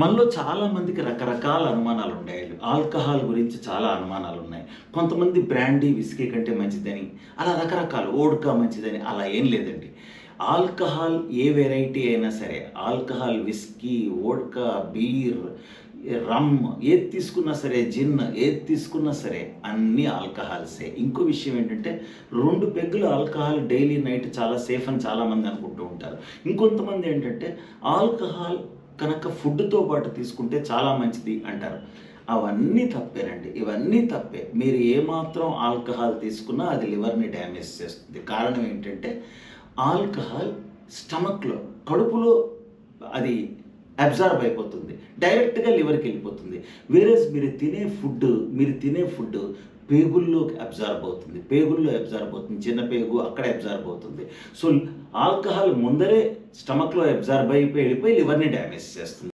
మనలో చాలా మందికి రకరకాల అనుమానాలు ఉన్నాయి ఆల్కహాల్ గురించి చాలా అనుమానాలు ఉన్నాయి కొంతమంది బ్రాండీ విస్కీ కంటే మంచిదని అలా రకరకాలు ఓడ్కా మంచిదని అలా ఏం లేదండి. ఆల్కహాల్ ఏ వెరైటీ అయినా సరే alcohol whisky vodka beer rum ఏది తీసుకున్నా సరే జిన్ ఏది తీసుకున్నా సరే అన్ని ఆల్కహాల్సే. ఇంకో విషయం ఏంటంటే రెండు పెగ్గులు ఆల్కహాల్ డైలీ నైట్ చాలా సేఫ్ అని చాలామంది అనుకుంటూ ఉంటారు. ఇంకొంతమంది ఏంటంటే ఆల్కహాల్ కనుక ఫుడ్తో పాటు తీసుకుంటే చాలా మంచిది అంటారు. అవన్నీ తప్పేనండి. ఇవన్నీ తప్పే. మీరు ఏమాత్రం ఆల్కహాల్ తీసుకున్నా అది లివర్ని డ్యామేజ్ చేస్తుంది. కారణం ఏంటంటే ఆల్కహాల్ స్టమక్లో కడుపులో అది అబ్జార్బ్ అయిపోతుంది. డైరెక్ట్గా లివర్కి వెళ్ళిపోతుంది. వేరేస్ మీరు తినే ఫుడ్ మీరు తినే ఫుడ్ పేగుల్లోకి అబ్జార్బ్ అవుతుంది. పేగుల్లో అబ్జార్బ్ అవుతుంది. చిన్న పేగు అక్కడ అబ్జార్బ్ అవుతుంది. సో ఆల్కహాల్ ముందరే స్టమక్లో అబ్జార్బ్ అయిపోయి వెళ్ళిపోయి లివర్ని డ్యామేజ్ చేస్తుంది.